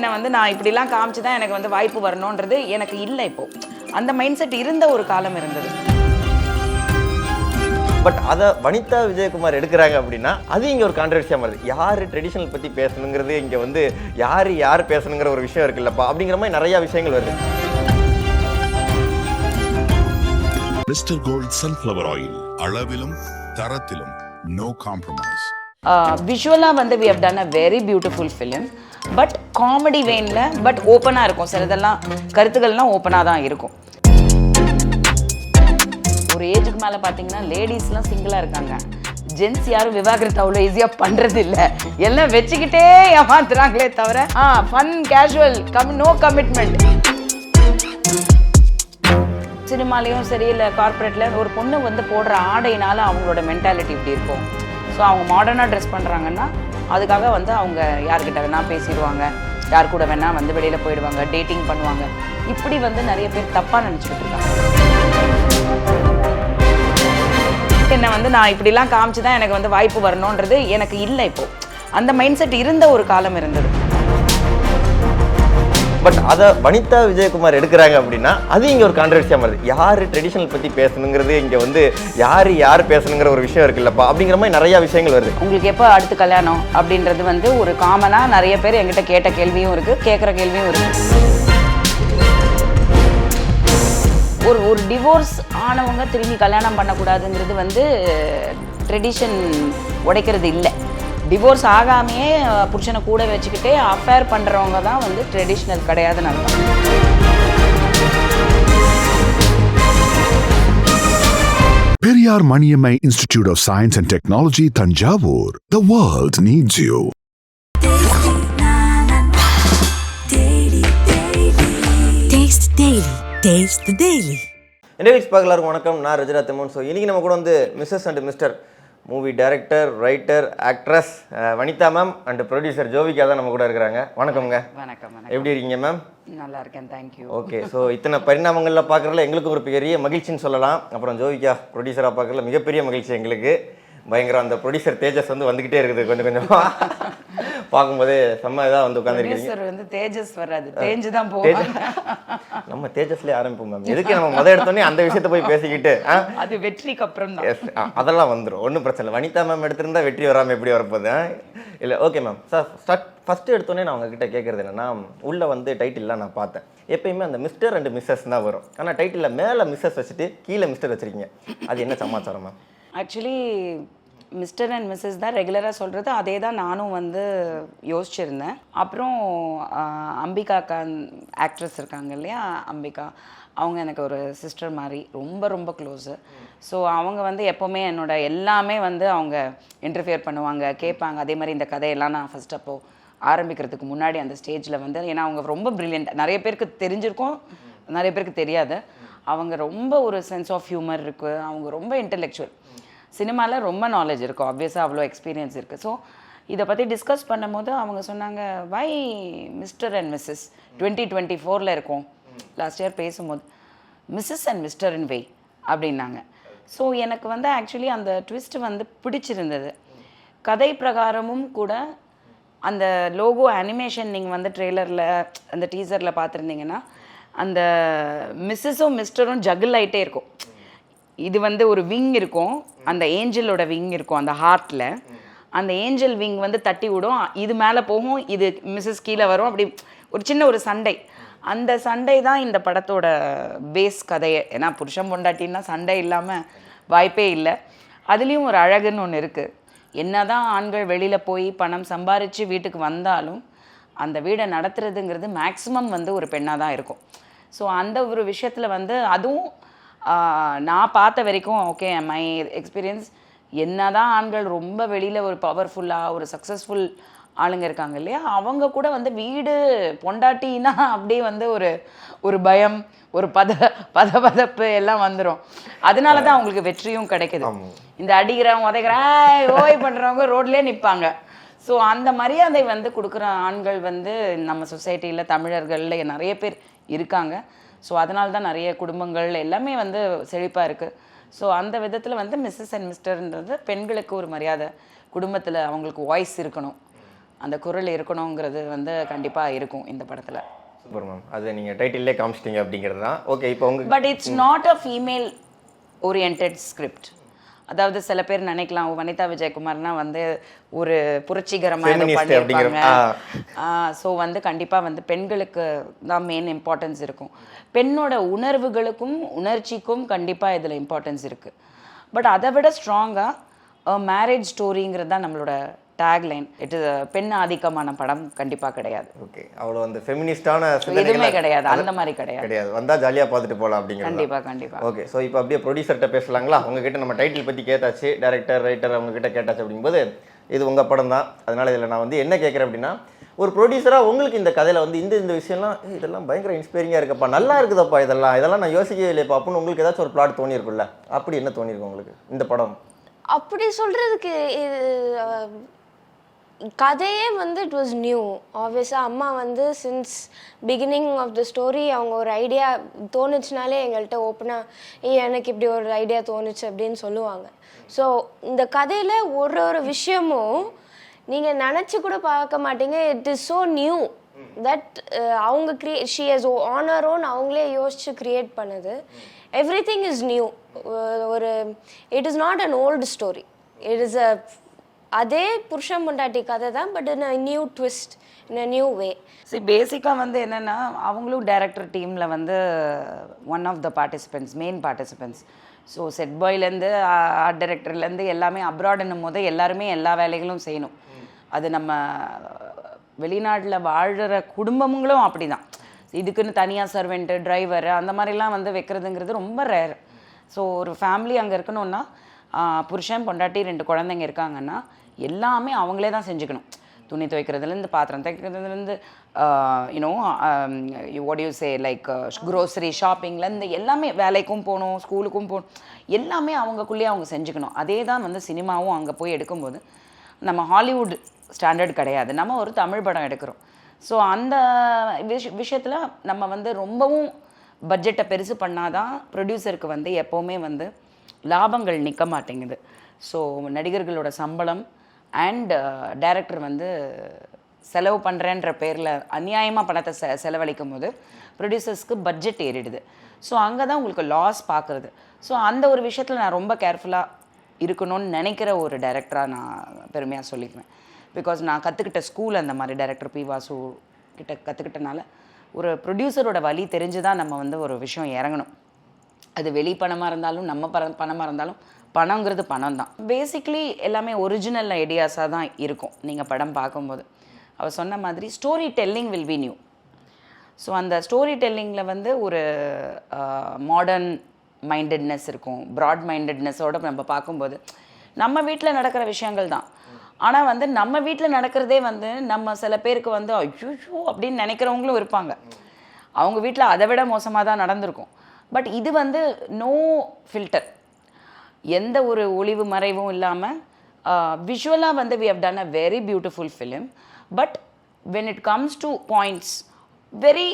என்னை வந்து நான் இப்படிலாம் காமிச்சு தான் எனக்கு வந்து வாய்ப்பு வரணுன்றது எனக்கு இல்லை இப்போ. அந்த மைண்ட் செட் இருந்த ஒரு காலம் இருந்தது. பட் அதை வனிதா விஜயகுமார் எடுக்கிறாங்க அப்படின்னா அது இங்கே ஒரு கான்ட்ரவர்சியாக வருது யார் ட்ரெடிஷனல் பற்றி பேசணுங்கிறது இங்கே வந்து யார் யார் பேசணுங்கிற ஒரு விஷயம் இருக்குல்லப்பா அப்படிங்கிற மாதிரி நிறையா விஷயங்கள் வருது. மிஸ்டர் கோல்ட் சன்ஃப்ளவர் ஆயில் அளவிலும் தரத்திலும் நோ காம்ப்ரமைஸ் விஷுவலாக வந்து we have done a very beautiful film but comedy வெயினில் but ஓப்பனாக இருக்கும். சிலதெல்லாம் கருத்துக்கள்லாம் ஓப்பனாக தான் இருக்கும். ஒரு ஏஜுக்கு மேலே பார்த்தீங்கன்னா லேடிஸ்லாம் சிங்கிளாக இருக்காங்க. ஜென்ஸ் யாரும் விவாகரத்தை அவ்வளோ ஈஸியாக பண்ணுறது இல்லை எல்லாம் வச்சுக்கிட்டே ஏமாத்துறாங்களே தவிர a fun casual come no commitment சினிமாலேயும் சரி இல்லை கார்ப்பரேட்டில் ஒரு பொண்ணு வந்து போடுற ஆடையினால அவங்களோட மென்டாலிட்டி இப்படி இருக்கும். ஸோ அவங்க மாடர்னாக ட்ரெஸ் பண்ணுறாங்கன்னா அதுக்காக வந்து அவங்க யார்கிட்ட வேணால் பேசிடுவாங்க. யார் கூட வேணால் வந்து வெளியில் போயிடுவாங்க டேட்டிங் பண்ணுவாங்க. இப்படி வந்து நிறைய பேர் தப்பாக நினச்சிக்கிட்டு இருக்காங்க. என்னை வந்து நான் இப்படிலாம் காமிச்சு தான் எனக்கு வந்து வாய்ப்பு வரணுன்றது எனக்கு இல்லை இப்போ. அந்த மைண்ட் செட் இருந்த ஒரு காலம் இருந்தது. பட் அதை வனிதா விஜயகுமார் எடுக்கிறாங்க அப்படின்னா அது இங்கே ஒரு கான்ட்ரவர்சியாக வருது. யார் ட்ரெடிஷனல் பற்றி பேசணுங்கிறது இங்கே வந்து யார் யார் பேசணுங்கிற ஒரு விஷயம் இருக்குல்லப்பா அப்படிங்கிற மாதிரி நிறையா விஷயங்கள் வருது. உங்களுக்கு எப்போ அடுத்து கல்யாணம் அப்படின்றது வந்து ஒரு காமனாக நிறைய பேர் எங்கிட்ட கேட்ட கேள்வியும் இருக்குது கேட்குற கேள்வியும் இருக்குது ஒரு ஒரு டிவோர்ஸ் ஆனவங்க திரும்பி கல்யாணம் பண்ணக்கூடாதுங்கிறது வந்து ட்ரெடிஷன் உடைக்கிறது இல்லை. டிவோர்ஸ் ஆகாமையே புருஷனை கூட வச்சுக்கிட்டே அஃபேர் பண்ணுறவங்க தான் வந்து ட்ரெடிஷ்னல் கிடையாதுன்னு அர்த்தம் Periyar Maniammai institute of science and technology Thanjavur. The world needs you Taste Daily. Taste the Daily. Interviews பார்க்கலாருக்கும் வணக்கம். நான் ரஜிரா தெமன். ஸோ இன்றைக்கி நம்ம கூட வந்து Mrs and Mr movie director writer actress Vanitha ma'am and producer Jovika தான் நம்ம கூட இருக்கிறாங்க. வணக்கம்ங்க வணக்கம் எப்படி இருக்கீங்க மேம் நல்லா இருக்கேன் தேங்க்யூ ஓகே ஸோ இத்தனை பரிணாமங்களில் பார்க்குறதுல எங்களுக்கு ஒரு பெரிய மகிழ்ச்சின்னு சொல்லலாம். அப்புறம் ஜோவிகா ப்ரொடியூசராக பார்க்குறதுல மிகப்பெரிய மகிழ்ச்சி எங்களுக்கு. பயங்கரம் அந்த ப்ரொடியூசர் தேஜஸ் வந்து வந்துக்கிட்டே இருக்குது கொஞ்சம் கொஞ்சமாக பார்க்கும்போதே செம்ம இதாக வந்து உட்காந்துருக்கீங்க வந்து தேஜஸ் வராது தேஞ்சு தான் போவாங்க. நம்ம தேஜஸ்லேயே ஆரம்பிப்போம் மேம். எதுக்கு நம்ம முத எடுத்தோடனே அந்த விஷயத்த போய் பேசிக்கிட்டு அது வெற்றிக்கு அப்புறம் தான். எஸ் அதெல்லாம் வந்துடும் ஒன்றும் பிரச்சனை இல்லை. வனிதா மேம் எடுத்திருந்தா வெற்றி வராமல் எப்படி வரப்போகுது இல்லை okay ma'am. Sir start first எடுத்தோடனே நான் உங்ககிட்ட கேட்குறது என்னன்னா உள்ளே வந்து டைட்டில்லாம் நான் பார்த்தேன். எப்பயுமே அந்த மிஸ்டர் அண்ட் மிஸ்ஸஸ் தான் வரும். ஆனால் டைட்டிலில் மேலே மிஸ்ஸஸ் வச்சுட்டு கீழே மிஸ்டர் வச்சிருக்கீங்க. அது என்ன சமாச்சாரம் ma'am? Actually Mr and Mrs தான் ரெகுலராக சொல்கிறது அதே தான் நானும் வந்து யோசிச்சிருந்தேன். அப்புறம் அம்பிகா அக்கா ஆக்ட்ரஸ் இருக்காங்க இல்லையா அம்பிகா. அவங்க எனக்கு ஒரு சிஸ்டர் மாதிரி ரொம்ப ரொம்ப க்ளோஸு ஸோ அவங்க வந்து எப்போவுமே என்னோட எல்லாமே வந்து அவங்க இன்டர்ஃபியர் பண்ணுவாங்க கேட்பாங்க. அதே மாதிரி இந்த கதையெல்லாம் நான் ஃபஸ்ட் அப்போது ஆரம்பிக்கிறதுக்கு முன்னாடி அந்த ஸ்டேஜில் வந்து ஏன்னா அவங்க ரொம்ப ப்ரில்லியண்ட் நிறைய பேருக்கு தெரிஞ்சிருக்கும் நிறைய பேருக்கு தெரியாது. அவங்க ரொம்ப ஒரு சென்ஸ் ஆஃப் ஹியூமர் இருக்குது அவங்க ரொம்ப இன்டெலெக்சுவல் சினிமாவில் ரொம்ப நாலேஜ் இருக்கும் ஆப்வியஸாக அவ்வளோ எக்ஸ்பீரியன்ஸ் இருக்குது ஸோ இதை பற்றி டிஸ்கஸ் பண்ணும்போது அவங்க சொன்னாங்க why Mr and Mrs twenty twenty ஃபோரில் இருக்கும். லாஸ்ட் இயர் பேசும்போது Mrs and Mr in way அப்படின்னாங்க. ஸோ எனக்கு வந்து ஆக்சுவலி அந்த ட்விஸ்ட் வந்து பிடிச்சிருந்தது. கதை பிரகாரமும் கூட அந்த லோகோ அனிமேஷன் நீங்கள் வந்து ட்ரெய்லரில் அந்த டீசரில் பார்த்துருந்தீங்கன்னா அந்த மிஸ்ஸஸும் மிஸ்டரும் ஜகிள் ஆகிட்டே இருக்கும். இது வந்து ஒரு விங் இருக்கும். அந்த ஏஞ்சலோட விங் இருக்கும் அந்த ஹார்ட்டில் அந்த ஏஞ்சல் விங் வந்து தட்டி விடும். இது மேலே போகும் இது மிஸ்ஸஸ் கீழே வரும். அப்படி ஒரு சின்ன ஒரு சண்டை. அந்த சண்டை தான் இந்த படத்தோட பேஸ் கதையை. ஏன்னா புருஷன் பொண்டாட்டின்னா சண்டை இல்லாமல் வாய்ப்பே இல்லை. அதுலேயும் ஒரு அழகுன்னு ஒன்று இருக்குது என்ன தான் ஆண்கள் வெளியில் போய் பணம் சம்பாரித்து வீட்டுக்கு வந்தாலும் அந்த வீடை நடத்துறதுங்கிறது மேக்ஸிமம் வந்து ஒரு பெண்ணாக தான் இருக்கும். ஸோ அந்த ஒரு விஷயத்தில் வந்து அதுவும் நான் பார்த்த வரைக்கும் ஓகே மை எக்ஸ்பீரியன்ஸ் என்னதான் ஆண்கள் ரொம்ப வெளியில் ஒரு பவர்ஃபுல்லாக ஒரு சக்ஸஸ்ஃபுல் ஆளுங்க இருக்காங்க இல்லையா? அவங்க கூட வந்து வீடு பொண்டாட்டினா அப்படியே வந்து ஒரு ஒரு பயம் ஒரு பத பதபதப்பு எல்லாம் வந்துடும் அதனால தான் அவங்களுக்கு வெற்றியும் கிடைக்குது. இந்த அடிக்கிறவங்க உதைக்கிறேன் ஓய் பண்ணுறவங்க ரோட்லேயே நிற்பாங்க ஸோ அந்த மரியாதை வந்து கொடுக்குற ஆண்கள் வந்து நம்ம சொசைட்டியில் தமிழர்களில் நிறைய பேர் இருக்காங்க. ஸோ அதனால தான் நிறைய குடும்பங்கள் எல்லாமே வந்து செழிப்பாக இருக்குது ஸோ அந்த விதத்தில் வந்து மிஸ்ஸஸ் அண்ட் மிஸ்டர்ன்றது பெண்களுக்கு ஒரு மரியாதை. குடும்பத்தில் அவங்களுக்கு வாய்ஸ் இருக்கணும். அந்த குரல் இருக்கணுங்கிறது வந்து கண்டிப்பாக இருக்கும் இந்த படத்தில். சூப்பர் மேம் அது நீங்கள் டைட்டில்லே காமிச்சிட்டீங்க அப்படிங்கிறது தான் ஓகே இப்போ உங்க but it's not a female orient script அதாவது சில பேர் நினைக்கலாம் "ஓ, வனிதா விஜயகுமார்னா வந்து ஒரு புரட்சிகரமாக பண்ணியிருப்பாங்க. ஸோ வந்து கண்டிப்பாக வந்து பெண்களுக்கு தான் மெயின் இம்பார்ட்டன்ஸ் இருக்கும். பெண்ணோட உணர்வுகளுக்கும் உணர்ச்சிக்கும் கண்டிப்பாக இதில் இம்பார்ட்டன்ஸ் இருக்குது பட் அதை விட ஸ்ட்ராங்காக மேரேஜ் ஸ்டோரிங்கிறது தான் நம்மளோட டேக்லைன் இட் இஸ் பெண் ஆதிக்கமான படம். கண்டிப்பாக கிடையாது. ஓகே அவ்வளோ அந்த ஃபெமினிஸ்டான எதுவுமே கிடையாது. அந்த மாதிரி கிடையாது. கிடையாது. வந்தால் ஜாலியாக பார்த்துட்டு போகலாம் அப்படிங்கிறது கண்டிப்பாக கண்டிப்பாக ஓகே ஸோ இப்போ அப்படியே ப்ரொடியூசர்கிட்ட பேசலாங்களா? உங்ககிட்ட நம்ம டைட்டில் பற்றி கேட்டாச்சு. டேரக்டர் ரைட்டர் அவங்க கிட்ட கேட்டாச்சு அப்படிங்கும்போது இது உங்கள் படம் தான். அதனால இதில் நான் வந்து என்ன கேட்குறேன் அப்படின்னா ஒரு ப்ரொடியூசராக உங்களுக்கு இந்த கதையில் வந்து இந்த இந்த விஷயம்லாம் "ஏய், இதெல்லாம் பயங்கர இன்ஸ்பைரிங்காக இருக்குப்பா. நல்லா இருக்குதப்பா இதெல்லாம். இதெல்லாம் நான் யோசிக்கவே இல்லையப்பா. அப்படின்னு உங்களுக்கு ஏதாச்சும் ஒரு பிளாட் தோணியிருக்குல்ல அப்படி என்ன தோணியிருக்கு உங்களுக்கு? இந்த படம். அப்படி சொல்கிறதுக்கு இது கதையே வந்து இட் வாஸ் நியூ ஆப்வியஸாக அம்மா வந்து since beginning of the story அவங்க ஒரு ஐடியா தோணுச்சுனாலே எங்கள்கிட்ட ஓப்பனாக எனக்கு இப்படி ஒரு ஐடியா தோணுச்சு அப்படின்னு சொல்லுவாங்க. ஸோ இந்த கதையில் ஒரு ஒரு விஷயமும் நீங்கள் நினச்சி கூட பார்க்க மாட்டீங்க. It is so new that அவங்க create she has her own அவங்களே யோசிச்சு கிரியேட் பண்ணுது. எவ்ரி திங் இஸ் நியூ ஒரு it is not an old story it is a அதே புருஷன் பொண்டாட்டி கதை தான் but in new twist in a new way சரி பேசிக்காக வந்து என்னென்னா அவங்களும் டைரக்டர் டீமில் வந்து one of the participants main participants so set பாய்லேருந்து art டைரக்டர்லேருந்து எல்லாமே அப்ராடுன்னும் போது எல்லாருமே எல்லா வேலைகளும் செய்யணும். அது நம்ம வெளிநாட்டில் வாழ்கிற குடும்பங்களும் அப்படி தான் இதுக்குன்னு தனியாக சர்வெண்ட்டு டிரைவர் அந்த மாதிரிலாம் வந்து வைக்கிறதுங்கிறது ரொம்ப ரேர் ஸோ ஒரு ஃபேமிலி அங்கே இருக்கணும்னா புருஷன் பொண்டாட்டி ரெண்டு குழந்தைங்க இருக்காங்கன்னா எல்லாமே அவங்களே தான் செஞ்சுக்கணும். துணி துவைக்கிறதுலேருந்து பாத்திரம் துவைக்கிறதுலேருந்து you know what you say like grocery ஷாப்பிங்லேருந்து எல்லாமே வேலைக்கும் போகணும் ஸ்கூலுக்கும் போகணும் எல்லாமே அவங்கக்குள்ளேயே அவங்க செஞ்சுக்கணும். அதே தான் வந்து சினிமாவும் அங்கே போய் எடுக்கும்போது நம்ம ஹாலிவுட் ஸ்டாண்டர்ட் கிடையாது. நம்ம ஒரு தமிழ் படம் எடுக்கிறோம். ஸோ அந்த விஷ விஷயத்தில் நம்ம வந்து ரொம்பவும் பட்ஜெட்டை பெருசு பண்ணாதான் ப்ரொடியூசருக்கு வந்து எப்போவுமே வந்து லாபங்கள் நிற்க மாட்டேங்குது. ஸோ நடிகர்களோட சம்பளம் அண்ட் டைரக்டர் uh, வந்து செலவு பண்ணுறேன்ற பேரில் அநியாயமாக பணத்தை செ செலவழிக்கும் போது ப்ரொடியூசர்ஸ்க்கு பட்ஜெட் ஏறிடுது. ஸோ அங்கே தான் உங்களுக்கு லாஸ் பார்க்குறது ஸோ அந்த ஒரு விஷயத்தில் நான் ரொம்ப கேர்ஃபுல்லாக இருக்கணும்னு நினைக்கிற ஒரு டைரக்டராக நான் பெருமையாக சொல்லிக்குவேன். பிகாஸ் நான் கற்றுக்கிட்ட ஸ்கூல் அந்த மாதிரி டைரக்டர் பி வாசு கிட்ட கற்றுக்கிட்டனால ஒரு ப்ரொடியூசரோட வழி தெரிஞ்சு தான் நம்ம வந்து ஒரு விஷயம் இறங்கணும். அது வெளி பணமாக இருந்தாலும் நம்ம பணமாக இருந்தாலும் பணங்கிறது பணம் தான் பேசிக்லி எல்லாமே ஒரிஜினல் ஐடியாஸாக தான் இருக்கும் நீங்கள் படம் பார்க்கும்போது. அவர் சொன்ன மாதிரி storytelling will be new so அந்த ஸ்டோரி டெல்லிங்கில் வந்து ஒரு மாடர்ன் மைண்டட்னஸ் இருக்கும். ப்ராட் மைண்டட்னஸோடு நம்ம பார்க்கும்போது நம்ம வீட்டில் நடக்கிற விஷயங்கள் தான். ஆனால் வந்து நம்ம வீட்டில் நடக்கிறதே வந்து நம்ம சில பேருக்கு வந்து ஐயோ அப்படின்னு நினைக்கிறவங்களும் இருப்பாங்க. அவங்க வீட்டில் அதை விட மோசமாக தான் நடந்திருக்கும். பட் இது வந்து நோ ஃபில்டர் எந்த ஒரு ஒளிவு மறைவும் இல்லாமல் விஷுவலாக வந்து we have done a very beautiful film but when it comes to points very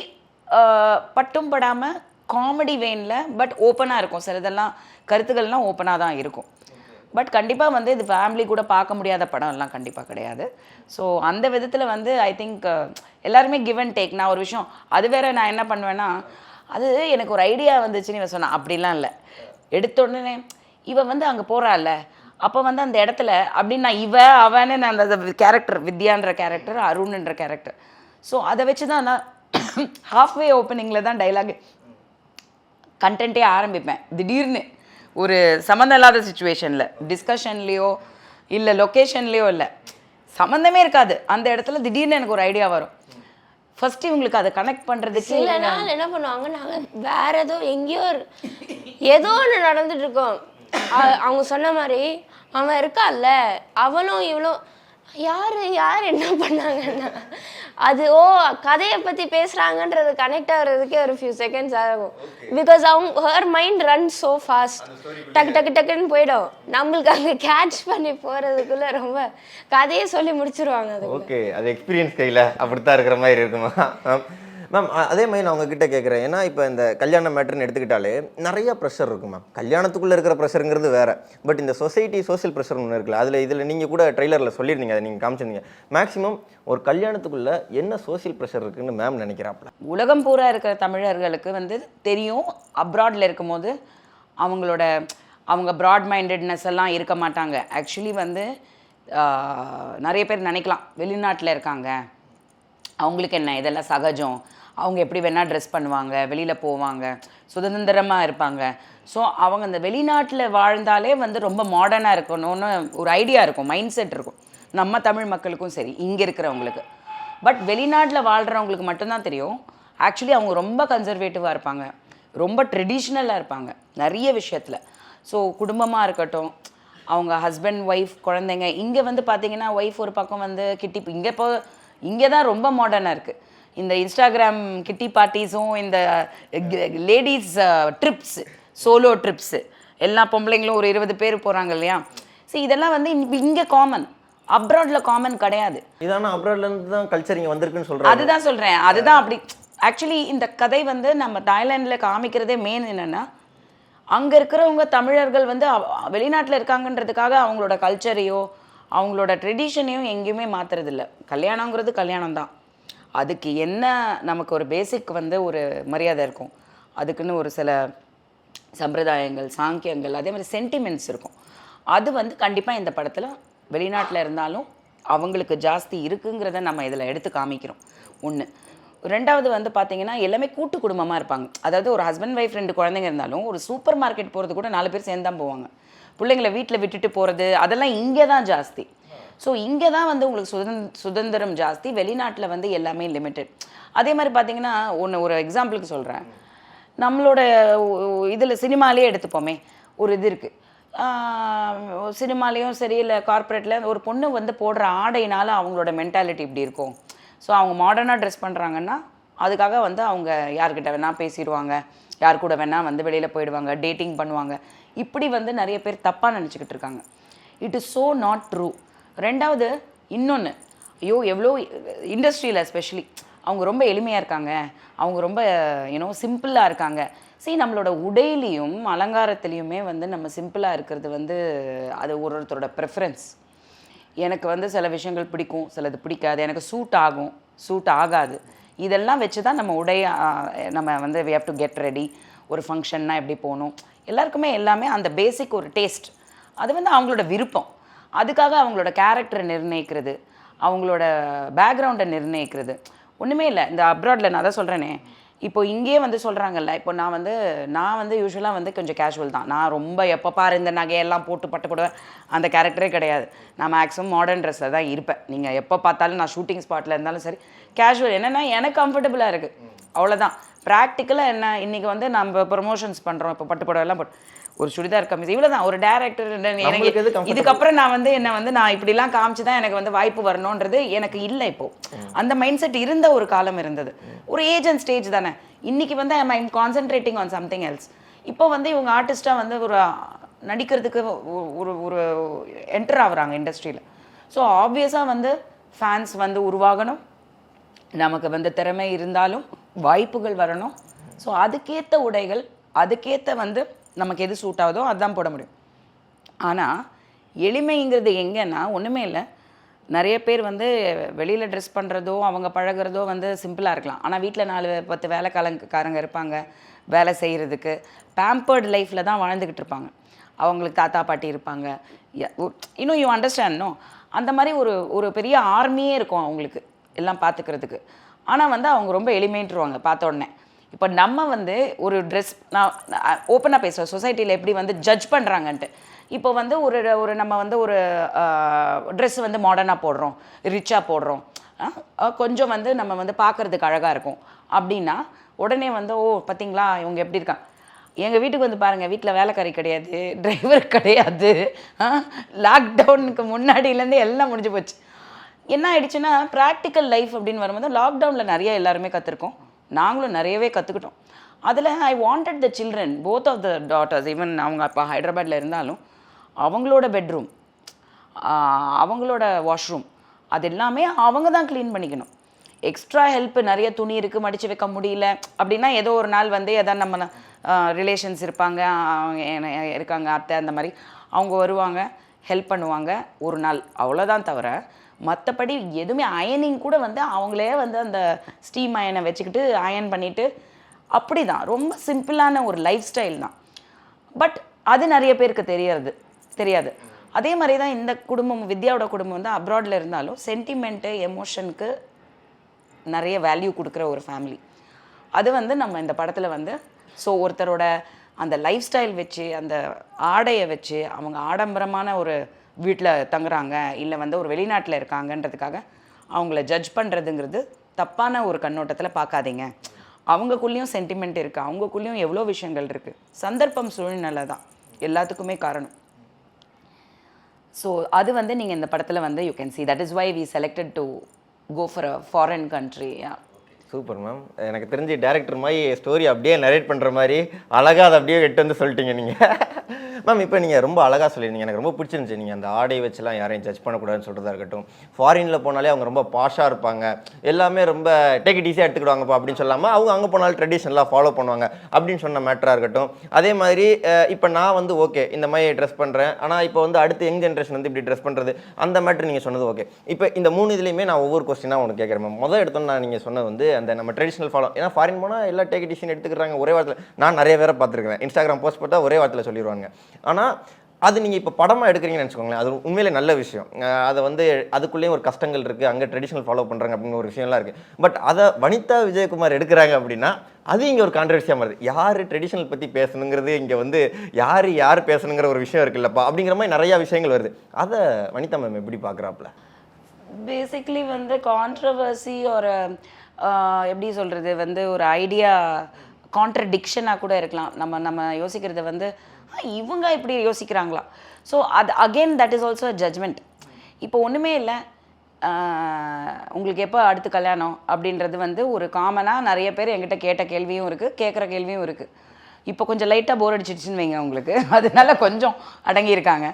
பட்டும் படாமல் காமெடி வெயினில் பட் ஓப்பனாக இருக்கும். சிலதெல்லாம் கருத்துக்கள்லாம் ஓப்பனாக தான் இருக்கும். பட் கண்டிப்பாக வந்து இது ஃபேமிலி கூட பார்க்க முடியாத படம்லாம் கண்டிப்பாக கிடையாது. ஸோ அந்த விதத்தில் வந்து ஐ திங்க் எல்லாருமே கிவ் அண்ட் டேக் நான் ஒரு விஷயம் அது வேற நான் என்ன பண்ணுவேன்னா அது எனக்கு ஒரு ஐடியா வந்துச்சுன்னு இவன் சொன்னான். அப்படிலாம் இல்லை. எடுத்த உடனே இவ வந்து அங்கே போகிறாள்ல அப்போ வந்து அந்த இடத்துல அப்படின்னு நான் இவ அவன்னு நான் அந்த கேரக்டர் வித்யான்ற கேரக்டர் அருண்ன்ற கேரக்டர் ஸோ அதை வச்சு தான் நான் ஹாஃப்வே ஓப்பனிங்கில் தான் டைலாக் கண்டென்ட்டே ஆரம்பிப்பேன். திடீர்னு ஒரு சம்மந்தம் இல்லாத சுச்சுவேஷனில் டிஸ்கஷன்லேயோ இல்லை லொக்கேஷன்லேயோ இல்லை சம்மந்தமே இருக்காது. அந்த இடத்துல திடீர்னு எனக்கு ஒரு ஐடியா வரும். ஃபர்ஸ்ட் இவங்களுக்கு அதை கனெக்ட் பண்ணுறதுக்கு சில நாள் என்ன பண்ணுவாங்க நாங்க வேற ஏதோ எங்கேயோ ஏதோ ஒன்று நடந்துட்டு இருக்கோம். அவங்க சொன்ன மாதிரி அவன் இருக்கான்ல அவனும் இவளும் யாரு யார் என்ன பண்ணாங்கன்னா அது ஓ கதையை பத்தி பேசுறாங்கன்றது கனெக்ட் ஆகுறதுக்கே ஒரு ஃபியூ செகண்ட்ஸ் ஆகும். பிகாஸ் அவங்க her mind run so fast டக்கு டக்கு டக்குன்னு போயிடும். நம்மளுக்கு அங்கே கேட்ச் பண்ணி போறதுக்குள்ள ரொம்ப கதையை சொல்லி முடிச்சிருவாங்க அது ஓகே அது எக்ஸ்பீரியன்ஸ் கையில் அப்படித்தான் இருக்கிற மாதிரி இருக்குமா? மேம் அதே மாதிரி நான் உங்ககிட்ட கேட்குறேன் ஏன்னா இப்போ இந்த கல்யாண மேட்டர்னு எடுத்துக்கிட்டாலே நிறைய ப்ரெஷர் இருக்கும் மேம் கல்யாணத்துக்குள்ளே இருக்கிற ப்ரெஷருங்கிறது வேறு. பட் இந்த சொசைட்டி சோஷியல் ப்ரெஷர் ஒன்று இருக்குல்ல அதில் இதில் நீங்கள் கூட ட்ரெய்லரில் சொல்லியிருந்தீங்க அதை நீங்கள் காமிச்சிருந்தீங்க. மேக்ஸிமம் ஒரு கல்யாணத்துக்குள்ளே என்ன சோஷியல் ப்ரெஷர் இருக்குன்னு மேம் நினைக்கிறாப்ல உலகம் பூரா இருக்கிற தமிழர்களுக்கு வந்து தெரியும் அப்ராடில் இருக்கும்போது அவங்களோட அவங்க ப்ராட் மைண்டட்னஸ் எல்லாம் இருக்க மாட்டாங்க. ஆக்சுவலி வந்து நிறைய பேர் நினைக்கலாம் வெளிநாட்டில் இருக்காங்க. அவங்களுக்கு என்ன இதெல்லாம் சகஜம். அவங்க எப்படி வேணால் ட்ரெஸ் பண்ணுவாங்க வெளியில் போவாங்க சுதந்திரமாக இருப்பாங்க. ஸோ அவங்க அந்த வெளிநாட்டில் வாழ்ந்தாலே வந்து ரொம்ப மாடர்னாக இருக்கணும்னு ஒரு ஐடியா இருக்கும் மைண்ட் செட் இருக்கும். நம்ம தமிழ் மக்களுக்கும் சரி இங்கே இருக்கிறவங்களுக்கு. பட் வெளிநாட்டில் வாழ்கிறவங்களுக்கு மட்டும்தான் தெரியும். ஆக்சுவலி அவங்க ரொம்ப கன்சர்வேட்டிவாக இருப்பாங்க. ரொம்ப ட்ரெடிஷ்னலாக இருப்பாங்க நிறைய விஷயத்தில். ஸோ குடும்பமாக இருக்கட்டும் அவங்க ஹஸ்பண்ட் ஒய்ஃப் குழந்தைங்க இங்கே வந்து பார்த்தீங்கன்னா ஒய்ஃப் ஒரு பக்கம் வந்து கிட்டி இங்கே இப்போ இங்கே தான் ரொம்ப மாடர்னாக இருக்குது இந்த இன்ஸ்டாகிராம் கிட்டி பார்ட்டிஸும் இந்த லேடிஸ் ட்ரிப்ஸ் சோலோ ட்ரிப்ஸு எல்லா பொம்பளைங்களும் ஒரு இருபது பேர் போகிறாங்க இல்லையா? சரி இதெல்லாம் வந்து இங்கே காமன் அப்ராடில் காமன் கிடையாது. இதான அப்ராட்லேருந்து தான் கல்ச்சர் இங்கே வந்திருக்குன்னு சொல்கிறாங்க அதுதான் சொல்கிறேன் அதுதான் அப்படி. ஆக்சுவலி இந்த கதை வந்து நம்ம தாய்லாண்டில் காமிக்கிறதே மெயின் என்னென்னா அங்கே இருக்கிறவங்க தமிழர்கள் வந்து வெளிநாட்டில் இருக்காங்கன்றதுக்காக அவங்களோட கல்ச்சரையோ அவங்களோட ட்ரெடிஷனையும் எங்கேயுமே மாத்துறதில்ல. கல்யாணங்கிறது கல்யாணம் தான் அதுக்கு என்ன நமக்கு ஒரு பேசிக் வந்து ஒரு மரியாதை இருக்கும்? அதுக்குன்னு ஒரு சில சம்பிரதாயங்கள் சாங்கியங்கள் அதே மாதிரி சென்டிமெண்ட்ஸ் இருக்கும். அது வந்து கண்டிப்பாக இந்த படத்தில் வெளிநாட்டில் இருந்தாலும் அவங்களுக்கு ஜாஸ்தி இருக்குங்கிறத நம்ம இதில் எடுத்து காமிக்கிறோம். ஒன்று ரெண்டாவது வந்து பார்த்தீங்கன்னா எல்லாமே கூட்டு குடும்பமாக இருப்பாங்க. அதாவது ஒரு ஹஸ்பண்ட் ஒய்ஃப் ரெண்டு குழந்தைங்க இருந்தாலும் ஒரு சூப்பர் மார்க்கெட் போகிறது கூட நாலு பேர் சேர்ந்து தான் போவாங்க. பிள்ளைங்களை வீட்டில் விட்டுட்டு போகிறது அதெல்லாம் இங்கே தான் ஜாஸ்தி. ஸோ இங்கே தான் வந்து உங்களுக்கு சுதந்திர சுதந்திரம் ஜாஸ்தி. வெளிநாட்டில் வந்து எல்லாமே லிமிட்டெட் அதே மாதிரி பார்த்தீங்கன்னா ஒன்று ஒரு எக்ஸாம்பிளுக்கு சொல்கிறேன் நம்மளோட இதில் சினிமாலேயே எடுத்துப்போமே. ஒரு இது இருக்குது சினிமாலேயும் சரி இல்லை கார்ப்பரேட்டில் ஒரு பொண்ணு வந்து போடுற ஆடையினால அவங்களோட மென்டாலிட்டி இப்படி இருக்கும். ஸோ அவங்க மாடர்னாக ட்ரெஸ் பண்ணுறாங்கன்னா அதுக்காக வந்து அவங்க யார்கிட்ட வேணால் பேசிடுவாங்க. யார் கூட வேணால் வந்து வெளியில் போயிடுவாங்க டேட்டிங் பண்ணுவாங்க. இப்படி வந்து நிறைய பேர் தப்பாக நினச்சிக்கிட்டு இருக்காங்க. It is so not true ரெண்டாவது இன்னொன்று ஐயோ எவ்வளோ இண்டஸ்ட்ரியில் எஸ்பெஷலி அவங்க ரொம்ப எளிமையாக இருக்காங்க. அவங்க ரொம்ப யூனோ சிம்பிளாக இருக்காங்க. சரி நம்மளோட உடையிலையும் அலங்காரத்துலேயுமே வந்து நம்ம சிம்பிளாக இருக்கிறது வந்து அது ஒரு ஒருத்தரோட ப்ரெஃபரன்ஸ் எனக்கு வந்து சில விஷயங்கள் பிடிக்கும் சிலது பிடிக்காது. எனக்கு சூட் ஆகும் சூட் ஆகாது. இதெல்லாம் வச்சு தான் நம்ம உடை நம்ம வந்து we have to get ready ஒரு ஃபங்க்ஷன்னா எப்படி போகணும்? எல்லாருக்குமே எல்லாமே அந்த பேசிக் ஒரு டேஸ்ட் அது வந்து அவங்களோட விருப்பம். அதுக்காக அவங்களோட கேரக்டரை நிர்ணயிக்கிறது அவங்களோட பேக்ரவுண்டை நிர்ணயிக்கிறது. ஒன்றுமே இல்லை. இந்த அப்ராடில் நான் தான் சொல்கிறேனே இப்போ இங்கேயே வந்து சொல்கிறாங்கல்ல இப்போ நான் வந்து நான் வந்து யூஸ்வலாக வந்து கொஞ்சம் கேஷுவல் தான். நான் ரொம்ப எப்போ பாரு இந்த நகையெல்லாம் போட்டு பட்டு போடுவேன். அந்த கேரக்டரே கிடையாது. நான் மேக்ஸிமம் மாடர்ன் ட்ரெஸ்ஸில் தான் இருப்பேன். நீங்கள் எப்போ பார்த்தாலும் நான் ஷூட்டிங் ஸ்பாட்டில் இருந்தாலும் சரி கேஷுவல் என்னென்னா எனக்கு கம்ஃபர்டபுளாக இருக்குது அவ்வளோதான் ப்ராக்டிக்கலாக என்ன இன்றைக்கி வந்து நம்ம ப்ரொமோஷன்ஸ் பண்ணுறோம் இப்போ பட்டு புடவைலாம் போட்டு. ஒரு சுடிதார் கம்மி இவ்வளோ தான் ஒரு டேரக்டர் எனக்கு? இதுக்கப்புறம் நான் வந்து என்ன வந்து நான் இப்படிலாம் காமிச்சு தான் எனக்கு வந்து வாய்ப்பு வரணுன்றது எனக்கு இல்லை இப்போ. அந்த மைண்ட் செட் இருந்த ஒரு காலம் இருந்தது. ஒரு ஏஜ் அண்ட் ஸ்டேஜ் தானே. இன்னைக்கு வந்து I am concentrating on something else இப்போ வந்து இவங்க ஆர்டிஸ்ட்டாக வந்து ஒரு நடிக்கிறதுக்கு ஒரு ஒரு என்டர் ஆகுறாங்க இண்டஸ்ட்ரியில் ஸோ ஆப்வியஸாக வந்து ஃபேன்ஸ் வந்து உருவாகணும். நமக்கு வந்து திறமை இருந்தாலும் வாய்ப்புகள் வரணும். ஸோ அதுக்கேற்ற உடைகள் அதுக்கேற்ற வந்து நமக்கு எது சூட் ஆகுதோ அதுதான் போட முடியும். ஆனால் எளிமைங்கிறது எங்கன்னா ஒன்றுமே இல்லை. நிறைய பேர் வந்து வெளியில் ட்ரெஸ் பண்ணுறதோ அவங்க பழகுறதோ வந்து சிம்பிளாக இருக்கலாம். ஆனால் வீட்டில் நாலு பத்து வேலைக்காரங்க இருப்பாங்க வேலை செய்கிறதுக்கு பேம்பர்டு லைஃப்பில் தான் வாழ்ந்துக்கிட்டு இருப்பாங்க. அவங்களுக்கு தாத்தா பாட்டி இருப்பாங்க. இன்னும் யூ அண்டர்ஸ்டாண்ட்னோ அந்த மாதிரி ஒரு ஒரு பெரிய ஆர்மியே இருக்கும் அவங்களுக்கு எல்லாம் பார்த்துக்கிறதுக்கு ஆனால் வந்து அவங்க ரொம்ப எளிமைன்ட்டுருவாங்க பார்த்த உடனே. இப்போ நம்ம வந்து ஒரு ட்ரெஸ் நான் ஓப்பனாக பேசுகிறேன் சொசைட்டியில் எப்படி வந்து ஜட்ஜ் பண்ணுறாங்கன்ட்டு இப்போ வந்து ஒரு ஒரு நம்ம வந்து ஒரு ட்ரெஸ் வந்து மாடர்னாக போடுறோம் ரிச்சாக போடுறோம். கொஞ்சம் வந்து நம்ம வந்து பார்க்குறதுக்கு அழகாக இருக்கும். அப்படின்னா உடனே வந்து ஓ பார்த்தீங்களா இவங்க எப்படி இருக்காங்க? எங்கள் வீட்டுக்கு வந்து பாருங்கள் வீட்டில் வேலைக்காரி கிடையாது டிரைவர் கிடையாது. லாக்டவுனுக்கு முன்னாடியிலேருந்து எல்லாம் முடிஞ்சு போச்சு. என்ன ஆயிடுச்சுன்னா ப்ராக்டிக்கல் லைஃப் அப்படின்னு வரும்போது லாக்டவுனில் நிறைய எல்லாருமே கற்றுருக்கோம் நாங்களும் நிறையவே கற்றுக்கிட்டோம் அதில் I wanted the children both of the daughters even அவங்க அப்பா ஹைதராபாத்தில் இருந்தாலும் அவங்களோட பெட்ரூம் அவங்களோட வாஷ்ரூம் அது எல்லாமே அவங்க தான் க்ளீன் பண்ணிக்கணும். எக்ஸ்ட்ரா ஹெல்ப் நிறைய துணி இருக்குது மடித்து வைக்க முடியல அப்படின்னா ஏதோ ஒரு நாள் வந்து எதாவது நம்ம ரிலேஷன்ஸ் இருப்பாங்க அவங்க என்ன- இருக்காங்க அத்தை அந்த மாதிரி அவங்க வருவாங்க ஹெல்ப் பண்ணுவாங்க ஒரு நாள். அவ்வளோதான் தவிர மற்றபடி எதுவுமே அயனிங் கூட வந்து அவங்களே வந்து அந்த ஸ்டீம் அயனை வச்சுக்கிட்டு அயன் பண்ணிவிட்டு அப்படி தான் ரொம்ப சிம்பிளான ஒரு லைஃப் ஸ்டைல் தான். பட் அது நிறைய பேருக்கு தெரியறது தெரியாது. அதே மாதிரி தான் இந்த குடும்பம் வித்யாவோட குடும்பம் வந்து அப்ராடில் இருந்தாலும் சென்டிமெண்ட்டு எமோஷனுக்கு நிறைய வேல்யூ கொடுக்குற ஒரு ஃபேமிலி அது வந்து நம்ம இந்த படத்தில் வந்து ஸோ ஒருத்தரோட அந்த லைஃப் ஸ்டைல் வச்சு அந்த ஆடையை வச்சு அவங்க ஆடம்பரமான ஒரு வீட்டில் தங்குறாங்க இல்லை வந்து ஒரு வெளிநாட்டில் இருக்காங்கன்றதுக்காக அவங்கள ஜட்ஜ் பண்ணுறதுங்கிறது தப்பான ஒரு கண்ணோட்டத்தில் பார்க்காதீங்க அவங்கக்குள்ளேயும் சென்டிமெண்ட் இருக்குது அவங்கக்குள்ளேயும் எவ்வளோ விஷயங்கள் இருக்குது சந்தர்ப்பம் சூழ்நிலை தான். எல்லாத்துக்குமே காரணம். ஸோ அது வந்து நீங்கள் இந்த படத்தில் வந்து you can see that is why we selected to go for a foreign country super ma'am எனக்கு தெரிஞ்சு டேரக்டர் மாதிரி ஸ்டோரி அப்படியே நரேட் பண்ணுற மாதிரி அழகாக அதை அப்படியே எட்டு வந்து சொல்லிட்டீங்க நீங்கள் மேம் இப்போ நீங்கள் ரொம்ப அழகாக சொல்லியிருந்தீங்க. எனக்கு ரொம்ப பிடிச்சிருந்துச்சு. நீங்கள் அந்த ஆடை வச்சுலாம் யாரையும் ஜட்ஜ் பண்ணக்கூடாதுன்னு சொல்கிறதா இருக்கட்டும். ஃபாரினில் போனாலே அவங்க ரொம்ப பாஷாக இருப்பாங்க. எல்லாமே ரொம்ப டேக் இட் ஈஸியாக எடுத்துக்கிடுவாங்கப்பா அப்படின்னு சொல்லாமல் அவங்க அங்கே போனாலும் ட்ரெடிஷ்னலாக ஃபாலோ பண்ணுவாங்க அப்படின்னு சொன்ன மேட்டராக இருக்கட்டும். அதே மாதிரி இப்போ நான் வந்து ஓகே இந்த மாதிரி ட்ரெஸ் பண்ணுறேன் ஆனால் இப்போ வந்து அடுத்து யங் ஜென்ரேஷன் வந்து இப்படி ட்ரெஸ் பண்ணுறது அந்த மேட்ரு நீங்கள் சொன்னது ஓகே இப்போ இந்த மூணு இதுலேயுமே நான் ஒவ்வொரு கொஸ்டினாக உனக்கு கேட்குறேன் மேம் முதல் எடுத்தோம் நான் நீங்கள் சொன்னது வந்து அந்த நம்ம ட்ரெடிஷனல் ஃபாலோ ஏன்னா ஃபாரின் போனால் எல்லா டேக் டிசிஷன் எடுத்துக்கிறாங்க. ஒரே வாரத்தில் நான் நிறைய பேரை பார்த்துருக்கேன். இன்ஸ்டாகிராம் போஸ்ட் போட்டால் ஒரே வாரத்தில் சொல்லிடுவாங்க ஆனால் அது நீங்கள் இப்போ படமாக எடுக்கிறீங்கன்னு நினச்சிக்கோங்களேன். அது உண்மையிலே நல்ல விஷயம். அதை வந்து அதுக்குள்ளேயும் ஒரு கஷ்டங்கள் இருக்குது அங்கே ட்ரெடிஷ்னல் ஃபாலோ பண்ணுறாங்க அப்படின்னு ஒரு விஷயம்லாம் இருக்குது பட் அதை வனிதா விஜயகுமார் எடுக்கிறாங்க அப்படின்னா அது இங்கே ஒரு கான்ட்ரவர்சியாக வருது யார் ட்ரெடிஷனல் பற்றி பேசணுங்கிறது இங்கே வந்து யார் யார் பேசணுங்கிற ஒரு விஷயம் இருக்குல்லப்பா அப்படிங்கிற மாதிரி நிறையா விஷயங்கள் வருது. அதை வனிதா மேம் எப்படி பார்க்குறாப்புல பேசிக்லி வந்து கான்ட்ரவர்சி ஒரு எப்படி சொல்கிறது வந்து ஒரு ஐடியா கான்ட்ரடிக்ஷனாக கூட இருக்கலாம். நம்ம நம்ம யோசிக்கிறது வந்து இவங்க இப்படி யோசிக்கிறாங்களா? ஸோ அது again that is also judgement இப்போ ஒன்றுமே இல்லை. உங்களுக்கு எப்போ அடுத்து கல்யாணம் அப்படின்றது வந்து ஒரு காமனாக நிறைய பேர் என்கிட்ட கேட்ட கேள்வியும் இருக்குது கேட்குற கேள்வியும் இருக்குது இப்போ கொஞ்சம் லைட்டாக போர் அடிச்சிடுச்சுன்னு வைங்க உங்களுக்கு. அதனால கொஞ்சம் அடங்கியிருக்காங்க.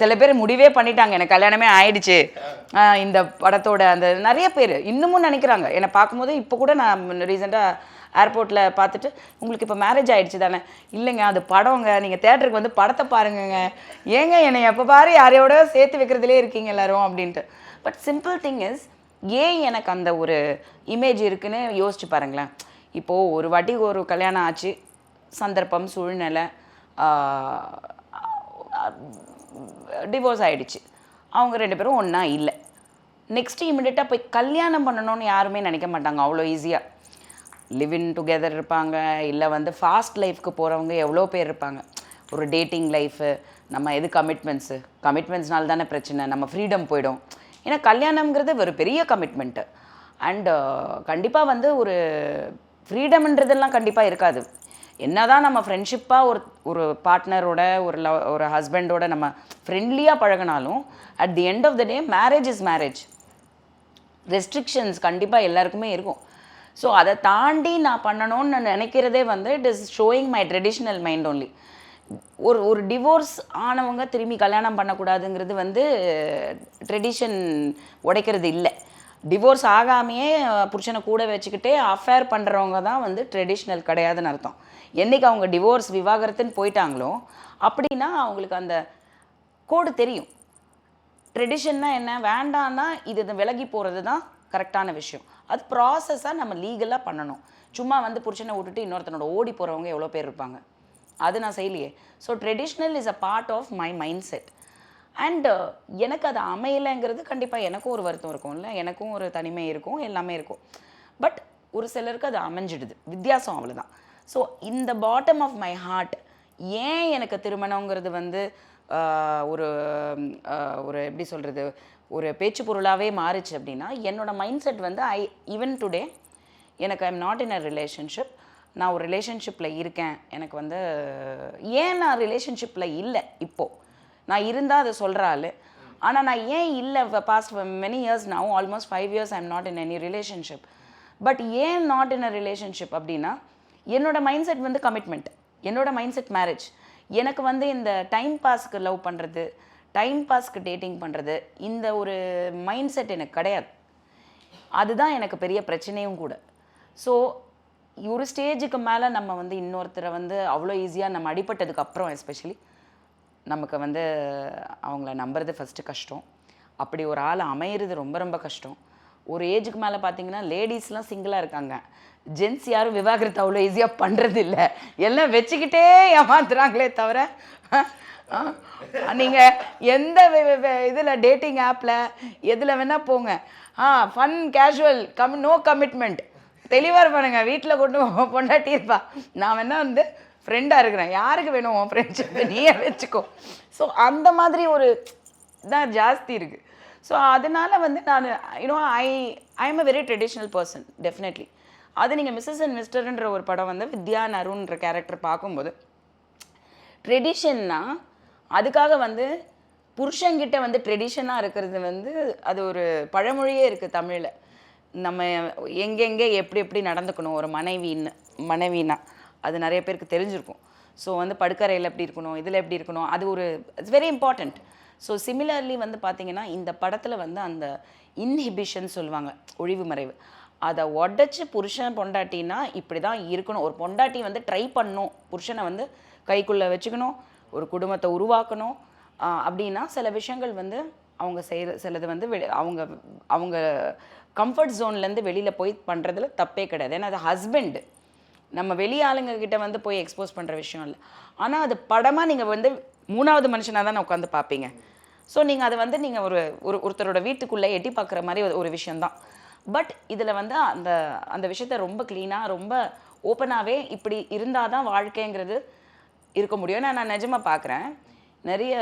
சில பேர் முடிவே பண்ணிட்டாங்க. எனக்கு கல்யாணமே ஆயிடுச்சு. இந்த படத்தோட அந்த நிறைய பேர் இன்னமும் நினைக்கிறாங்க. என்னை பார்க்கும்போது இப்போ கூட நான் ரீசெண்டாக ஏர்போர்ட்டில் பார்த்துட்டு உங்களுக்கு இப்போ மேரேஜ் ஆகிடுச்சு தானே? இல்லைங்க அது படம்ங்க. நீங்கள் தேட்டருக்கு வந்து படத்தை பாருங்கங்க. ஏங்க என்னை எப்போ பாரு யாரையோட சேர்த்து வைக்கிறதுலே இருக்கீங்க எல்லோரும் அப்படின்ட்டு. பட் சிம்பிள் திங் இஸ் ஏன் எனக்கு அந்த ஒரு இமேஜ் இருக்குன்னு யோசிச்சு பாருங்களேன். இப்போது ஒரு வாட்டி ஒரு கல்யாணம் ஆச்சு. சந்தர்ப்பம் சூழ்நிலை டிவோர்ஸ் ஆகிடுச்சு அவங்க ரெண்டு பேரும் ஒன்றா இல்லை. நெக்ஸ்ட் இமிடியட்டாக போய் கல்யாணம் பண்ணணும்னு யாருமே நினைக்க மாட்டாங்க. அவ்வளோ ஈஸியாக லிவ் இன் டுகெதர் இருப்பாங்க இல்லை வந்து ஃபாஸ்ட் லைஃப்க்கு போகிறவங்க எவ்வளோ பேர் இருப்பாங்க. ஒரு டேட்டிங் லைஃபு நம்ம எது கமிட்மெண்ட்ஸு கமிட்மெண்ட்ஸ்னால தானே பிரச்சனை நம்ம ஃப்ரீடம் போயிடும். ஏன்னா கல்யாணம்ங்கிறது ஒரு பெரிய கமிட்மெண்ட்டு அண்டு கண்டிப்பாக வந்து ஒரு ஃப்ரீடம்ன்றதெல்லாம் கண்டிப்பாக இருக்காது. என்னதான் நம்ம ஃப்ரெண்ட்ஷிப்பாக ஒரு ஒரு பார்ட்னரோட ஒரு லவ் ஒரு ஹஸ்பண்டோட நம்ம ஃப்ரெண்ட்லியாக பழகினாலும் at the end of the day marriage is marriage restrictions கண்டிப்பாக எல்லாருக்குமே இருக்கும். ஸோ அதை தாண்டி நான் பண்ணணும்னு நான் நினைக்கிறதே வந்து it is showing my traditional mind only ஒரு ஒரு டிவோர்ஸ் ஆனவங்க திரும்பி கல்யாணம் பண்ணக்கூடாதுங்கிறது வந்து ட்ரெடிஷன் உடைக்கிறது இல்லை. டிவோர்ஸ் ஆகாமையே புருஷனை கூட வச்சுக்கிட்டே அஃபேர் பண்ணுறவங்க தான் வந்து ட்ரெடிஷ்னல் கிடையாதுன்னு அர்த்தம். என்றைக்கு அவங்க டிவோர்ஸ் விவாகரத்துன்னு போயிட்டாங்களோ அப்படின்னா அவங்களுக்கு அந்த கோடு தெரியும். ட்ரெடிஷன்னா என்ன? வேண்டான்னா இது இது விலகி போகிறது தான் கரெக்டான விஷயம். அது ப்ராசஸாக நம்ம லீகலாக பண்ணணும். சும்மா வந்து புருஷனை விட்டுட்டு இன்னொருத்தனோட ஓடி போகிறவங்க எவ்வளோ பேர் இருப்பாங்க. அது நான் செய்யலையே. So traditional is a part of my mind set and எனக்கு அது அமையலைங்கிறது கண்டிப்பாக எனக்கும் ஒரு வருத்தம் இருக்கும்ல எனக்கும் ஒரு தனிமை இருக்கும் எல்லாமே இருக்கும். பட் ஒரு சிலருக்கு அது அமைஞ்சிடுது. வித்தியாசம் அவ்வளோதான் ஸோ இந்த பாட்டம் ஆஃப் மை ஹார்ட் ஏன் எனக்கு திருமணங்கிறது வந்து ஒரு ஒரு எப்படி சொல்கிறது ஒரு பேச்சு பொருளாகவே மாறுச்சு அப்படின்னா என்னோடய மைண்ட் செட் வந்து ஐ ஈவன் டுடே எனக்கு I'm not in a relationship நான் ஒரு ரிலேஷன்ஷிப்பில் இருக்கேன். எனக்கு வந்து ஏன் நான் ரிலேஷன்ஷிப்பில் இல்லை இப்போது நான் இருந்தால் அதை சொல்கிற ஆள். ஆனால் நான் ஏன் இல்லை பாஸ்ட் மெனி இயர்ஸ் நான் almost five years I'm not in any relationship but ஏன் நாட் இன் அ ரிலேஷன்ஷிப் அப்படின்னா என்னோடய மைண்ட் செட் வந்து கமிட்மெண்ட் என்னோடய மைண்ட் செட் மேரேஜ் எனக்கு வந்து இந்த டைம் பாஸ்க்கு லவ் பண்ணுறது டைம் பாஸ்க்கு டேட்டிங் பண்ணுறது இந்த ஒரு மைண்ட் செட் எனக்கு கிடையாது. அதுதான் எனக்கு பெரிய பிரச்சனையும் கூட. ஸோ ஒரு ஸ்டேஜுக்கு மேலே நம்ம வந்து இன்னொருத்தரை வந்து அவ்வளோ ஈஸியாக நம்ம அடிபட்டதுக்கு அப்புறம் எஸ்பெஷலி நமக்கு வந்து அவங்கள நம்புறது ஃபஸ்ட்டு கஷ்டம். அப்படி ஒரு ஆள் அமையிறது ரொம்ப ரொம்ப கஷ்டம். ஒரு ஏஜுக்கு மேலே பார்த்தீங்கன்னா லேடிஸ்லாம் சிங்கிளாக இருக்காங்க. ஜென்ஸ் யாரும் விவாகரத்தை அவ்வளோ ஈஸியாக பண்ணுறது இல்லை எல்லாம் வச்சுக்கிட்டே ஏமாத்துறாங்களே தவிர நீங்கள் எந்த இதில் டேட்டிங் ஆப்பில் எதில் வேணால் போங்க. A fun casual come no commitment தெளிவாக இருப்பானுங்க வீட்டில் கொண்டு பொண்டாட்டி இருப்பா. நான் வேணா வந்து ஃப்ரெண்டாக இருக்கிறேன். யாருக்கு வேணும் உன் ஃப்ரெண்ட்ஷிப் நீயே வச்சுக்கோ. ஸோ அந்த மாதிரி ஒரு தான் ஜாஸ்தி இருக்குது ஸோ அதனால் வந்து நான் you know I I am a very traditional person definitely அது நீங்கள் மிஸ்ஸஸ் அண்ட் மிஸ்டர்ன்ற ஒரு படம் வந்து வித்யா நருன்ற கேரக்டர் பார்க்கும்போது ட்ரெடிஷன்னா அதுக்காக வந்து புருஷங்கிட்ட வந்து ட்ரெடிஷனாக இருக்கிறது வந்து அது ஒரு பழமொழியே இருக்குது தமிழில். நம்ம எங்கெங்கே எப்படி எப்படி நடந்துக்கணும் ஒரு மனைவின்னு மனைவினா அது நிறைய பேருக்கு தெரிஞ்சிருக்கும். ஸோ வந்து படுக்கறையில் எப்படி இருக்கணும் இதில் எப்படி இருக்கணும் அது ஒரு it's very important so similarly வந்து பார்த்திங்கன்னா இந்த படத்தில் வந்து அந்த இன்ஹிபிஷன் சொல்லுவாங்க ஒழிவு மறைவு. அதை உடச்சி புருஷன் பொண்டாட்டினா இப்படி தான் இருக்கணும். ஒரு பொண்டாட்டி வந்து ட்ரை பண்ணும் புருஷனை வந்து கைக்குள்ளே வச்சுக்கணும் ஒரு குடும்பத்தை உருவாக்கணும். அப்படின்னா சில விஷயங்கள் வந்து அவங்க செய்கிற சிலது வந்து வெளி- அவங்க அவங்க கம்ஃபர்ட் ஜோன்லேருந்து வெளியில் போய் பண்ணுறதுல தப்பே கிடையாது. ஏன்னா அது ஹஸ்பண்ட் நம்ம வெளி ஆளுங்கக்கிட்ட வந்து போய் எக்ஸ்போஸ் பண்ணுற விஷயம் இல்லை. ஆனால் அது படமாக நீங்கள் வந்து மூணாவது மனுஷனாக தான் உட்காந்து பார்ப்பீங்க. ஸோ நீங்கள் அதை வந்து நீங்கள் ஒரு ஒரு ஒருத்தரோட வீட்டுக்குள்ளே எட்டி பார்க்குற மாதிரி ஒரு- ஒரு விஷயந்தான் பட் இதில் வந்து அந்த அந்த விஷயத்த ரொம்ப க்ளீனாக ரொம்ப ஓப்பனாகவே இப்படி இருந்தால் தான் வாழ்க்கைங்கிறது இருக்க முடியும். ஏன்னா நான் நிஜமாக பார்க்குறேன் நிறைய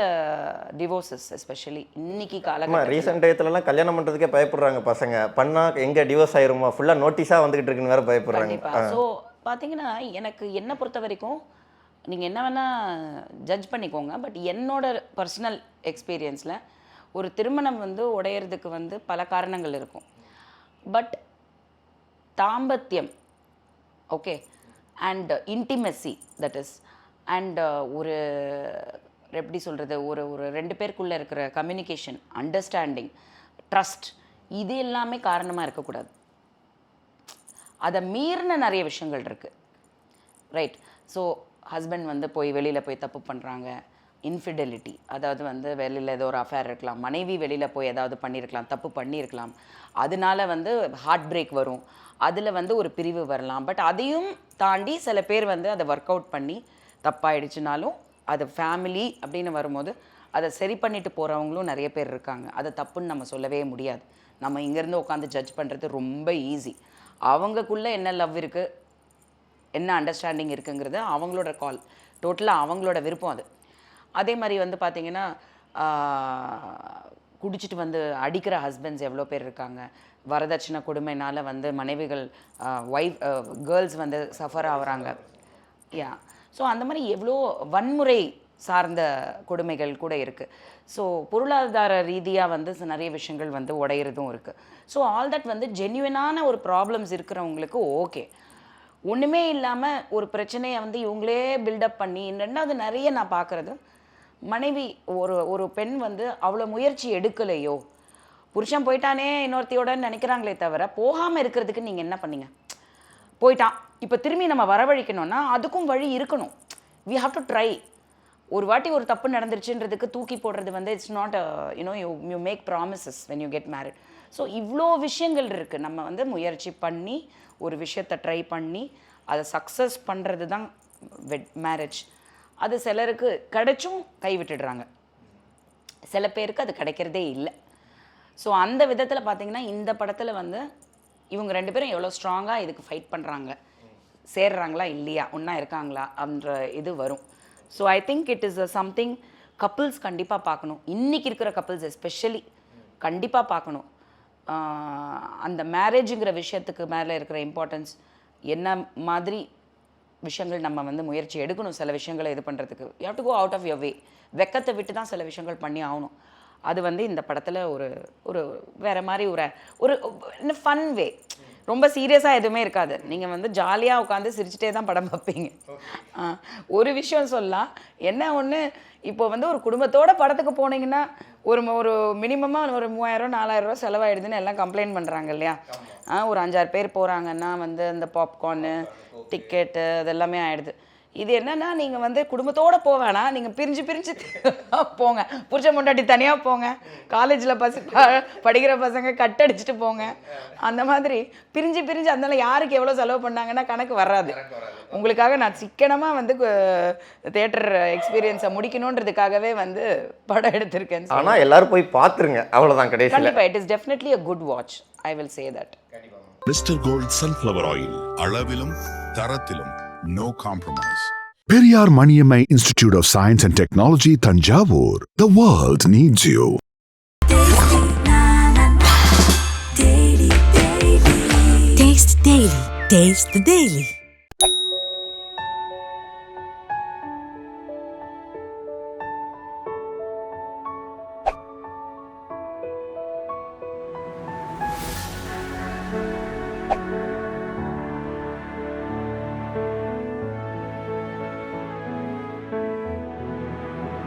டிவோர்சஸ் எஸ்பெஷலி இன்னைக்கு ஆமா காலகட்டத்தில். ரீசெண்ட் டயத்துலலாம் கல்யாணம் பண்ணுறதுக்கே பயப்படுறாங்க பசங்க. பண்ணா எங்கே டிவோர்ஸ் ஆயிருமா? ஃபுல்லாக நோட்டீஸாக வந்துகிட்டு இருக்குன்னு வேற பயப்படுறாங்க. ஸோ பார்த்தீங்கன்னா எனக்கு என்ன பொறுத்த வரைக்கும் நீங்கள் என்ன வேணால் ஜட்ஜ் பண்ணிக்கோங்க. பட் என்னோட பர்சனல் எக்ஸ்பீரியன்ஸில் ஒரு திருமணம் வந்து உடையிறதுக்கு வந்து பல காரணங்கள் இருக்கும். But தாம்பத்தியம் okay and intimacy that is and ஒரு எப்படி சொல்கிறது ஒரு ஒரு ரெண்டு பேருக்குள்ளே இருக்கிற கம்யூனிகேஷன் அண்டர்ஸ்டாண்டிங் ட்ரஸ்ட் இது எல்லாமே காரணமாக இருக்கக்கூடாது. அதை மீறின நிறைய விஷயங்கள் இருக்குது ரைட் ஸோ ஹஸ்பண்ட் வந்து போய் வெளியில் போய் தப்பு பண்ணுறாங்க இன்ஃபிடெலிட்டி அதாவது வந்து வெளியில் ஏதோ ஒரு அஃபேர் இருக்கலாம். மனைவி வெளியில் போய் ஏதாவது பண்ணியிருக்கலாம் தப்பு பண்ணியிருக்கலாம். அதனால வந்து ஹார்ட் பிரேக் வரும். அதில் வந்து ஒரு பிரிவு வரலாம். பட் அதையும் தாண்டி சில பேர் வந்து அதை ஒர்க் அவுட் பண்ணி தப்பாயிடுச்சுனாலும் அது ஃபேமிலி அப்படின்னு வரும்போது அதை சரி பண்ணிட்டு போகிறவங்களும் நிறைய பேர் இருக்காங்க. அதை தப்புன்னு நம்ம சொல்லவே முடியாது. நம்ம இங்கேருந்து உட்காந்து ஜட்ஜ் பண்ணுறது ரொம்ப ஈஸி அவங்கக்குள்ளே என்ன லவ் இருக்குது என்ன அண்டர்ஸ்டாண்டிங் இருக்குங்கிறது அவங்களோட கால் டோட்டலாக அவங்களோட விருப்பம் அது. அதே மாதிரி வந்து பார்த்திங்கன்னா குடிச்சிட்டு வந்து அடிக்கிற ஹஸ்பண்ட்ஸ் எவ்வளோ பேர் இருக்காங்க? வரதட்சணை கொடுமைனால வந்து மனைவிகள் ஒய்ஃப் கேர்ள்ஸ் வந்து சஃபர் ஆகுறாங்க. யா ஸோ அந்த மாதிரி எவ்வளோ வன்முறை சார்ந்த கொடுமைகள் கூட இருக்குது ஸோ பொருளாதார ரீதியாக வந்து நிறைய விஷயங்கள் வந்து உடையிறதும் இருக்குது ஸோ ஆல் தட் வந்து ஜென்யூனான ஒரு ப்ராப்ளம்ஸ் இருக்கிறவங்களுக்கு ஓகே ஒன்றுமே இல்லாமல் ஒரு பிரச்சனையை வந்து இவங்களே பில்டப் பண்ணி ரெண்டாவது நிறைய நான் பார்க்குறது மனைவி ஒரு ஒரு பெண் வந்து அவ்வளோ முயற்சி எடுக்கலையோ புருஷன் போயிட்டானே இன்னொருத்தியோட நினைக்கிறாங்களே தவிர போகாமல் இருக்கிறதுக்கு நீங்கள் என்ன பண்ணீங்க? போயிட்டான். இப்போ திரும்பி நம்ம வரவழைக்கணும்னா அதுக்கும் வழி இருக்கணும். வி ஹாவ் டு ட்ரை ஒரு வாட்டி ஒரு தப்பு நடந்துருச்சுன்றதுக்கு தூக்கி போடுறது வந்து it's not you know you you make promises when you get married so இவ்வளோ விஷயங்கள் இருக்குது நம்ம வந்து முயற்சி பண்ணி ஒரு விஷயத்தை ட்ரை பண்ணி அதை சக்ஸஸ் பண்ணுறது தான் வெட் மேரேஜ் அது சிலருக்கு கிடைச்சும் கைவிட்டுடுறாங்க சில பேருக்கு அது கிடைக்கிறதே இல்லை. ஸோ அந்த விதத்தில் பார்த்தீங்கன்னா இந்த படத்தில் வந்து இவங்க ரெண்டு பேரும் எவ்வளோ ஸ்ட்ராங்காக இதுக்கு ஃபைட் பண்ணுறாங்க சேர்றாங்களா இல்லையா? ஒன்றா இருக்காங்களா? அப்படின்ற இது வரும். So I think it is something couples கண்டிப்பாக பார்க்கணும். இன்றைக்கி இருக்கிற கப்புள்ஸ் எஸ்பெஷலி கண்டிப்பாக பார்க்கணும். அந்த மேரேஜுங்கிற விஷயத்துக்கு மேலே இருக்கிற இம்பார்ட்டன்ஸ் என்ன மாதிரி விஷயங்கள் நம்ம வந்து முயற்சி எடுக்கணும்? சில விஷயங்களை இது பண்ணுறதுக்கு you to go out of your way வெக்கத்தை விட்டு தான் சில விஷயங்கள் பண்ணி ஆகணும். அது வந்து இந்த படத்தில் ஒரு ஒரு வேறு மாதிரி ஒரு ஒரு ஃபன் வே ரொம்ப சீரியஸாக எதுவுமே இருக்காது. நீங்கள் வந்து ஜாலியாக உட்காந்து சிரிச்சிட்டே தான் படம் பார்ப்பீங்க. ஆ, ஒரு விஷயம் சொல்லலாம். என்ன ஒன்று இப்போ வந்து ஒரு குடும்பத்தோட படத்துக்கு போனீங்கன்னா ஒரு ஒரு மினிமமாக ஒரு மூவாயிரம் நாலாயிரம் ரூபா செலவாயிடுதுன்னு எல்லாம் கம்ப்ளைண்ட் பண்ணுறாங்க இல்லையா? ஆ ஒரு அஞ்சாறு பேர் போகிறாங்கன்னா வந்து இந்த பாப்கார்னு டிக்கெட்டு அதெல்லாமே ஆயிடுது. இது என்னன்னா நீங்கள் வந்து குடும்பத்தோடு போக வேணாம். நீங்கள் பிரிஞ்சு பிரிஞ்சு போங்க. புருஷ முண்டாட்டி தனியாக போங்க. காலேஜில் பச படிக்கிற பசங்க கட் அடிச்சுட்டு போங்க. அந்த மாதிரி பிரிஞ்சு பிரிஞ்சு அதனால யாருக்கு எவ்வளோ செலவு பண்ணாங்கன்னா கணக்கு வராது. உங்களுக்காக நான் சிக்கனமாக வந்து தேட்டர் எக்ஸ்பீரியன்ஸை முடிக்கணுன்றதுக்காகவே வந்து படம் எடுத்திருக்கேன். ஆனா எல்லாரும் போய் பாத்துருங்க அவ்வளவுதான் கடைசியில. கண்டிப்பாக it is definitely a good watch I will say that Mr gold sunflower oil அளவிலும் தரத்திலும் no compromise. Periyar Institute of Science and Technology, Tanjavur. The world needs you. Taste Taste Daily. Taste the Daily.